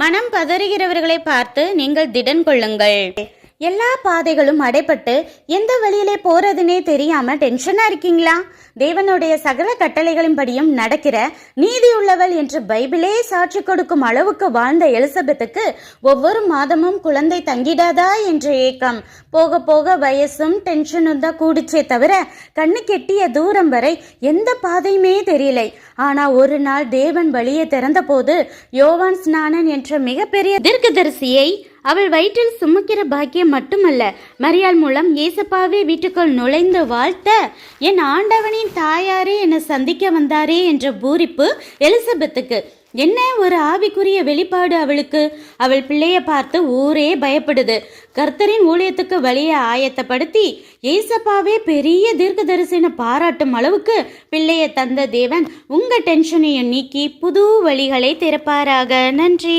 மனம் பதறுகிறவர்களை பார்த்து நீங்கள் திடன் கொள்ளுங்கள். எல்லா பாதைகளும் அடைப்பட்டு எந்த வழியிலே போறதுனே தெரியாம டென்ஷனா இருக்கீங்களா? தேவனுடைய சகல கட்டளைகளின்படியும் நடக்கிற நீதி உள்ளவள் என்று பைபிளே சாட்சி கொடுக்கும் அளவுக்கு வாழ்ந்த எலிசபெத்துக்கு ஒவ்வொரு மாதமும் குழந்தை தங்கிடாதா என்ற ஏக்கம். போக போக வயசும் டென்ஷனும் தான் கூடிச்சே தவிர கண்ணு கெட்டிய தூரம் வரை எந்த பாதையுமே தெரியலை. ஆனா ஒரு நாள் தேவன் வழியை திறந்தபோது யோவான் ஸ்நானன் என்ற மிகப்பெரிய தீர்க்கதரிசியை அவள் வயிற்றில் சுமக்கிற பாக்கியம் மட்டுமல்ல மரியாள் மூலம் ஏசப்பாவே வீட்டுக்குள் நுழைந்து வாழ்த்த என் ஆண்டவனின் தாயாரே என்னை சந்திக்க வந்தாரே என்ற பூரிப்பு எலிசபெத்துக்கு. என்ன ஒரு ஆவிக்குரிய வெளிப்பாடு அவளுக்கு? அவள் பிள்ளைய பார்த்து ஊரே பயப்படுது. கர்த்தரின் ஊழியத்துக்கு வழியை ஆயத்தப்படுத்தி ஏசப்பாவே பெரிய தீர்க்க தரிசன பாராட்டும் அளவுக்கு பிள்ளைய தந்த தேவன் உங்க டென்ஷனையும் நீக்கி புது வழிகளை திறப்பாராக. நன்றி.